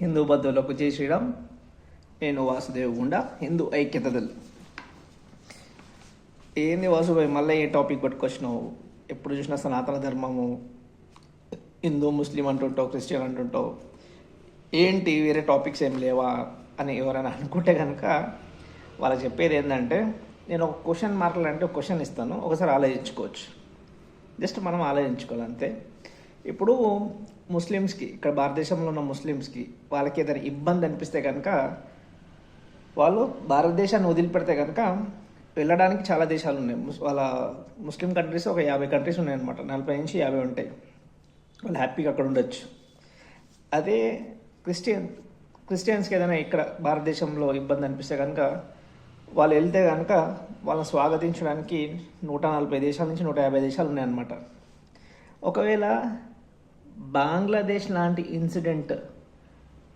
హిందూ బంధువులకు జై శ్రీరామ్. నేను వాసుదేవ్ గుండా హిందూ ఐక్యత దళ్ ఏంది వాసుభాయ్ మళ్ళీ ఏ టాపిక్ పట్టుకొచ్చినావు? ఎప్పుడు చూసినా సనాతన ధర్మము హిందూ ముస్లిం అంటుంటావు క్రిస్టియన్ అంటుంటావు. ఏంటి వేరే టాపిక్స్ ఏం లేవా అని ఎవరైనా అనుకుంటే కనుక వాళ్ళకి చెప్పేది ఏంటంటే నేను ఒక క్వశ్చన్ మార్కులు అంటే ఒక క్వశ్చన్ ఇస్తాను ఒకసారి ఆలోచించుకోవచ్చు. జస్ట్ మనం ఆలోచించుకోవాలి అంతే ఇప్పుడు ముస్లిమ్స్కి ఇక్కడ భారతదేశంలో ఉన్న ముస్లిమ్స్కి వాళ్ళకి ఏదైనా ఇబ్బంది అనిపిస్తే కనుక వాళ్ళు భారతదేశాన్ని వదిలిపెడితే కనుక వెళ్ళడానికి చాలా దేశాలు ఉన్నాయి. ముస్- వాళ్ళ ముస్లిం కంట్రీస్ ఒక యాభై కంట్రీస్ ఉన్నాయి అనమాట నలభై నుంచి యాభై ఉంటాయి. వాళ్ళు హ్యాపీగా అక్కడ ఉండొచ్చు. అదే క్రిస్టియన్ క్రిస్టియన్స్కి ఏదైనా ఇక్కడ భారతదేశంలో ఇబ్బంది అనిపిస్తే కనుక వాళ్ళు వెళ్తే కనుక వాళ్ళని స్వాగతించడానికి నూట నలభై దేశాల నుంచి నూట యాభై దేశాలు ఉన్నాయన్నమాట. ఒకవేళ బంగ్లాదేశ్ లాంటి ఇన్సిడెంట్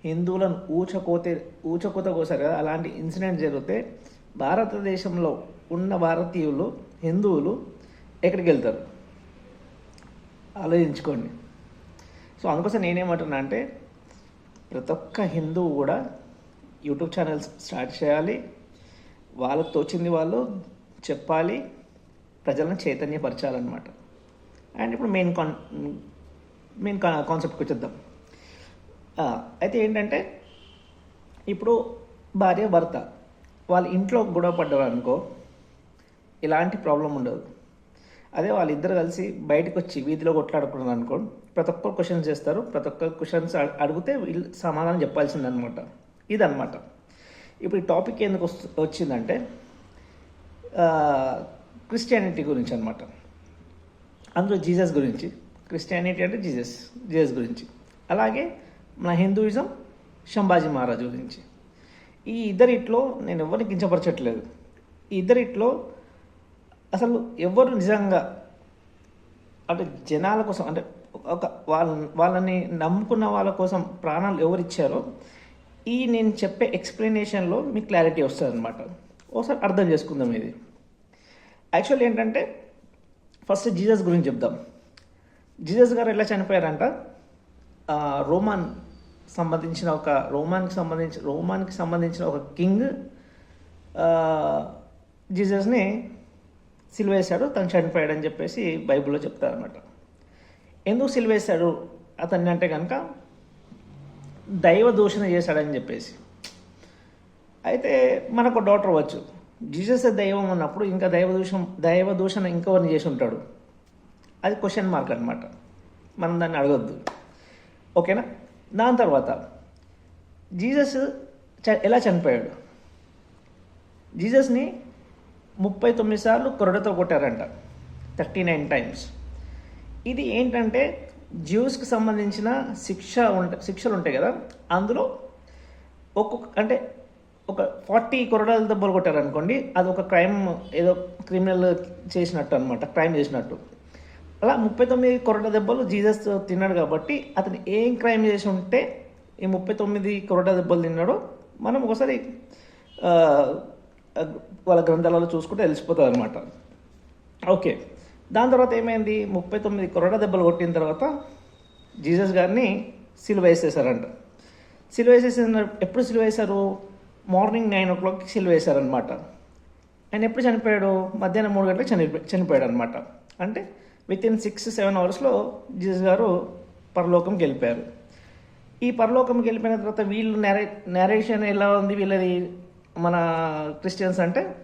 హిందువులను ఊచకోతే ఊచకోత కోసారు కదా అలాంటి ఇన్సిడెంట్ జరిగితే భారతదేశంలో ఉన్న భారతీయులు హిందువులు ఎక్కడికి వెళ్తారు ఆలోచించుకోండి. సో అందుకోసం నేనేమంటున్నా అంటే ప్రతి ఒక్క హిందువు కూడా యూట్యూబ్ ఛానల్స్ స్టార్ట్ చేయాలి వాళ్ళకు తోచింది వాళ్ళు చెప్పాలి ప్రజలను చైతన్యపరచాలన్నమాట. అండ్ ఇప్పుడు మెయిన్ కాన్ మెయిన్ కాన్సెప్ట్కి వచ్చేద్దాం. అయితే ఏంటంటే ఇప్పుడు భార్య భర్త వాళ్ళ ఇంట్లో గొడవ పడ్డారు అనుకో ఇలాంటి ప్రాబ్లం ఉండదు. అదే వాళ్ళిద్దరు కలిసి బయటకు వచ్చి వీధిలో కొట్లాడుకున్నారు అనుకో ప్రతి ఒక్కరు క్వశ్చన్స్ చేస్తారు ప్రతి ఒక్కరు క్వశ్చన్స్ అడిగితే వీళ్ళు సమాధానం చెప్పాల్సిందనమాట. ఇదనమాట. ఇప్పుడు ఈ టాపిక్ ఎందుకు వస్తు వచ్చిందంటే క్రిస్టియానిటీ గురించి అనమాట అందులో జీసస్ గురించి. క్రిస్టియానిటీ అంటే జీసస్ జీజస్ గురించి. అలాగే మన హిందూయిజం శంభాజీ మహారాజు గురించి. ఈ ఇద్దరిట్లో నేను ఎవరిని కించపరచట్లేదు. ఈ ఇద్దరిట్లో అసలు ఎవరు నిజంగా అంటే జనాల కోసం అంటే ఒక వాళ్ళ వాళ్ళని నమ్ముకున్న వాళ్ళ కోసం ప్రాణాలు ఎవరు ఇచ్చారో ఈ నేను చెప్పే ఎక్స్ప్లెనేషన్లో మీకు క్లారిటీ వస్తుంది అనమాట ఒకసారి అర్థం చేసుకుందాం ఇది. యాక్చువల్ ఏంటంటే ఫస్ట్ జీసస్ గురించి చెప్దాం. జీసస్ గారు ఎలా చనిపోయారంట? రోమాన్ రోమన్ సంబంధించిన ఒక రోమాన్కి సంబంధించిన రోమాన్కి సంబంధించిన ఒక కింగ్ జీసస్ని సిలువేశాడు తను చనిపోయాడని చెప్పేసి బైబిల్లో చెప్తారనమాట ఎందుకు సిలువేశాడు అతన్ని అంటే కనుక దైవ దూషణ చేశాడని చెప్పేసి. అయితే మనకు డౌట్ అవ్వచ్చు. జీసస్ దైవం ఉన్నప్పుడు ఇంకా దైవ దూషణ దైవ దూషణ ఇంకెవరిని చేసి ఉంటాడు? అది క్వశ్చన్ మార్క్ అనమాట మనం దాన్ని అడగొద్దు. ఓకేనా? దాని తర్వాత జీసస్ చ- ఎలా చనిపోయాడు? జీసస్ని ముప్పై తొమ్మిది సార్లు కొరడతో కొట్టారంట. Thirty nine times. ఇది ఏంటంటే జ్యూస్కి సంబంధించిన శిక్ష ఉంట శిక్షలు ఉంటాయి కదా? అందులో ఒక్కొక్క అంటే ఒక ఫార్టీ కొరడాల దెబ్బలు కొట్టారనుకోండి అది ఒక క్రైమ్ ఏదో క్రిమినల్ చేసినట్టు అనమాట క్రైమ్ చేసినట్టు. అలా ముప్పై తొమ్మిది కొరట దెబ్బలు జీసస్ తిన్నాడు కాబట్టి అతను ఏం క్రైమ్ చేసి ఉంటే ఈ ముప్పై తొమ్మిది కొరట దెబ్బలు తిన్నాడో మనం ఒకసారి వాళ్ళ గ్రంథాలలో చూసుకుంటే తెలిసిపోతుంది అనమాట ఓకే. దాని తర్వాత ఏమైంది? ముప్పై తొమ్మిది కొరడ దెబ్బలు కొట్టిన తర్వాత జీసస్ గారిని సిలువ వేసేసారంట సిలువ వేసేసిన ఎప్పుడు సిలువ వేశారు? మార్నింగ్ నైన్ ఓ క్లాక్కి సిలువ వేశారనమాట ఆయన ఎప్పుడు చనిపోయాడు? మధ్యాహ్నం మూడు గంటలకు చనిపో చనిపోయాడు అనమాట అంటే విత్ ఇన్ సిక్స్ సెవెన్ అవర్స్లో జీసస్ గారు పరలోకంకి వెళ్ళిపోయారు ఈ పరలోకంకి వెళ్ళిపోయిన తర్వాత వీళ్ళు నేరే నేరేషన్ ఎలా ఉంది? వీళ్ళది మన క్రిస్టియన్స్ అంటే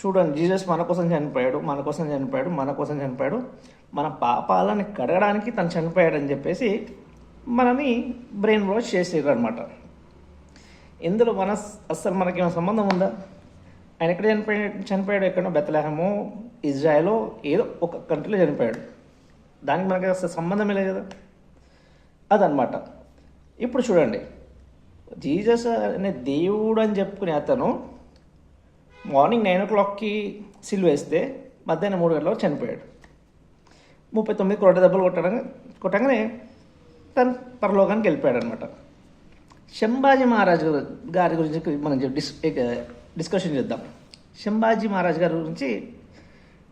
చూడండి జీసస్ మన కోసం చనిపోయాడు మన కోసం చనిపోయాడు మన కోసం చనిపోయాడు. మన పాపాలని కడగడానికి తను చనిపోయాడని చెప్పేసి మనని బ్రెయిన్ వాష్ చేసేది అనమాట ఇందులో మన అస్సలు మనకేమైనా సంబంధం ఉందా? ఆయన ఎక్కడ చనిపోయాడు? చనిపోయాడు ఎక్కడో బెత్తలేహము ఇజ్రాయెల్లో ఏదో ఒక కంట్రీలో చనిపోయాడు. దానికి మనకి అసలు సంబంధమే లేదు కదా? అదనమాట ఇప్పుడు చూడండి. జీసస్ అనే దేవుడు అని చెప్పుకునే అతను మార్నింగ్ నైన్ ఓ క్లాక్కి సిల్వేస్తే మధ్యాహ్నం మూడు గంటలకు చనిపోయాడు. ముప్పై తొమ్మిది కొరట దెబ్బలు కొట్టడం కొట్టగానే తను పరలోకానికి వెళ్ళిపోయాడు అనమాట శంభాజీ మహారాజ్ గారు- గారి గురించి మనం డిస్ డిస్కషన్ చేద్దాం. శంభాజీ మహారాజ్ గారి గురించి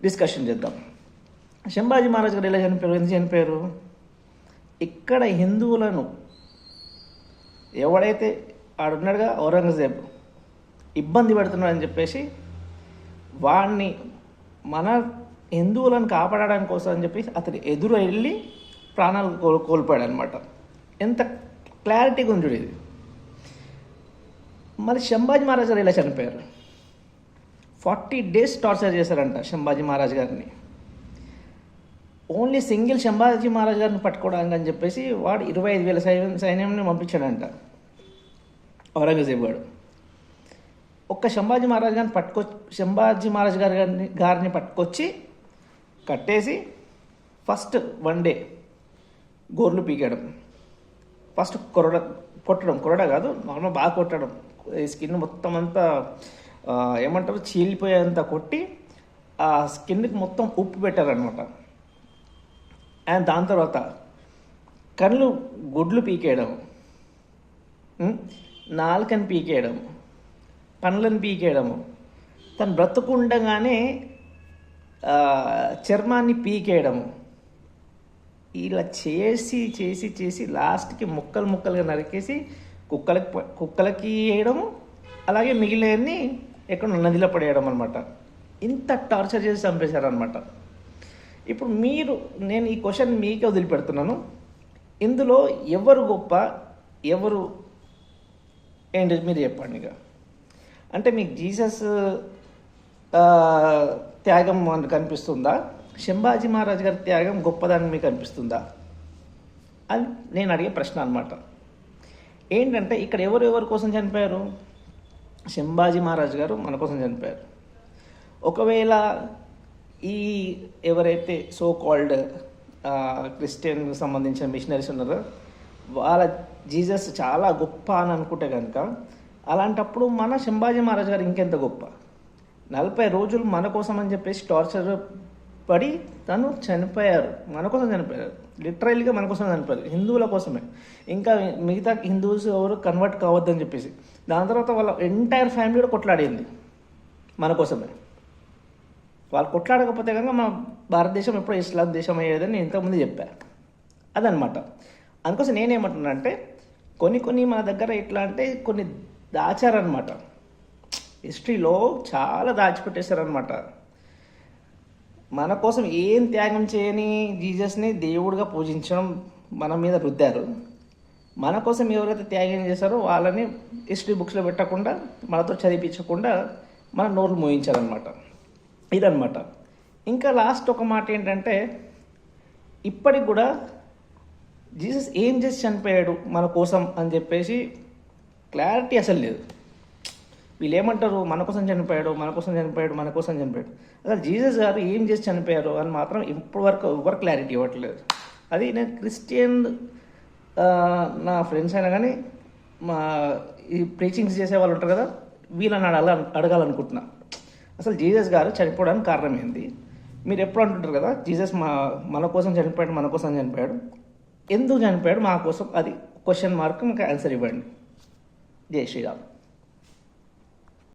డిస్కషన్ చేద్దాం. శంభాజీ మహారాజ్ గారు ఎలా చనిపోయారు? ఎందుకు చనిపోయారు? ఇక్కడ హిందువులను ఎవడైతే ఆడున్నాడుగా ఔరంగజేబ్ ఇబ్బంది పెడుతున్నాడని చెప్పేసి వాడిని మన హిందువులను కాపాడడానికి కోసం అని చెప్పి అతని ఎదురు వెళ్ళి ప్రాణాలు కోల్ కోల్పోయాడు అనమాట ఎంత క్లారిటీగా ఉంది ఇది. మరి శంభాజీ మహారాజ్ గారు ఇలా చనిపోయారు? ఫార్టీ డేస్ టార్చర్ చేశారంట శంభాజీ మహారాజ్ గారిని. ఓన్లీ సింగిల్ శంభాజీ మహారాజ్ గారిని పట్టుకోవడానికి అని చెప్పేసి వాడు ఇరవై ఐదు వేల సైన్యం సైన్యంని పంపించాడంట. ఔరంగజేబు గారు ఒక్క శంభాజీ మహారాజ్ గారిని పట్టుకొ శంభాజీ మహారాజ్ గారి గారిని గారిని పట్టుకొచ్చి కట్టేసి ఫస్ట్ వన్ డే గోర్లు పీకడం. ఫస్ట్ కొరడ కొట్టడం కొరడ కాదు నార్మల్ బాగా కొట్టడం. ఈ స్కిన్ మొత్తం అంతా ఏమంటారు? చీలిపోయేంత కొట్టి ఆ స్కిన్కి మొత్తం ఉప్పు పెట్టారనమాట అండ్ దాని తర్వాత కళ్ళు గుడ్లు పీకేయడం నాలుకని పీకేయడం పండ్లను పీకేయడము తను బ్రతుకుండగానే చర్మాన్ని పీకేయడము ఇలా చేసి చేసి చేసి లాస్ట్కి ముక్కలు ముక్కలుగా నరికేసి కుక్కలకి కుక్కలకి వేయడము అలాగే మిగిలినవన్నీ ఎక్కడ నదిలో పడేయడం అనమాట ఇంత టార్చర్ చేసి చంపేశారనమాట ఇప్పుడు మీరు నేను ఈ క్వశ్చన్ మీకే వదిలిపెడుతున్నాను. ఇందులో ఎవరు గొప్ప ఎవరు ఏంటి మీరు చెప్పండి ఇక. అంటే మీకు జీసస్ త్యాగం కనిపిస్తుందా? శంభాజీ మహారాజ్ గారి త్యాగం గొప్పదని మీకు అనిపిస్తుందా? అని నేను అడిగే ప్రశ్న అనమాట ఏంటంటే ఇక్కడ ఎవరు ఎవరి కోసం చనిపోయారు? శంభాజీ మహారాజ్ గారు మన కోసం చనిపోయారు. ఒకవేళ ఈ ఎవరైతే సో కాల్డ్ క్రిస్టియన్ సంబంధించిన మిషనరీస్ ఉన్నారో వాళ్ళ జీసస్ చాలా గొప్ప అని అనుకుంటే కనుక అలాంటప్పుడు మన శంభాజీ మహారాజ్ గారు ఇంకెంత గొప్ప? నలభై రోజులు మన కోసం అని చెప్పేసి టార్చర్ పడి తను చనిపోయారు. మన కోసం చనిపోయారు. లిటరల్గా మన కోసం చనిపోయారు. హిందువుల కోసమే. ఇంకా మిగతా హిందూస్ ఎవరు కన్వర్ట్ కావద్దని చెప్పేసి. దాని తర్వాత వాళ్ళ ఎంటైర్ ఫ్యామిలీ కూడా కొట్లాడింది మన కోసమే. వాళ్ళు కొట్లాడకపోతే కనుక మన భారతదేశం ఎప్పుడో ఇస్లాం దేశం అయ్యేదని నేను ఇంతకుముందు చెప్పా. అదనమాట అందుకోసం నేనేమంటున్నా అంటే కొన్ని కొన్ని మన దగ్గర ఎట్లా అంటే కొన్ని దాచారనమాట హిస్టరీలో చాలా దాచిపెట్టేశారనమాట మన కోసం ఏం త్యాగం చేయని జీసస్ని దేవుడిగా పూజించడం మన మీద రుద్దారు. మన కోసం ఎవరైతే త్యాగం చేశారో వాళ్ళని హిస్టరీ బుక్స్లో పెట్టకుండా మనతో చదివించకుండా మన నోట్లు మోయించారనమాట ఇదనమాట ఇంకా లాస్ట్ ఒక మాట ఏంటంటే ఇప్పటికి కూడా జీసస్ ఏం చేసి చనిపోయాడు మన కోసం అని చెప్పేసి క్లారిటీ అసలు లేదు. వీళ్ళు ఏమంటారు మన కోసం చనిపోయాడు మన కోసం చనిపోయాడు మన కోసం చనిపోయాడు. అసలు జీసస్ గారు ఏం చేసి చనిపోయారు అని మాత్రం ఇప్పటి వరకు ఎవరు క్లారిటీ ఇవ్వట్లేదు. అది నేను క్రిస్టియన్ నా ఫ్రెండ్స్ అయినా కానీ మా ఈ ప్రీచింగ్స్ చేసే వాళ్ళు ఉంటారు కదా వీళ్ళని అడగాల అడగాలనుకుంటున్నా. అసలు జీసస్ గారు చనిపోవడానికి కారణం ఏంది? మీరు ఎప్పుడు అంటుంటారు కదా జీసస్ మా మన కోసం చనిపోయాడు మన కోసం చనిపోయాడు. ఎందుకు చనిపోయాడు? మా కోసం. అది క్వశ్చన్ మార్క్ మాకు ఆన్సర్ ఇవ్వండి. జై శ్రీరామ్.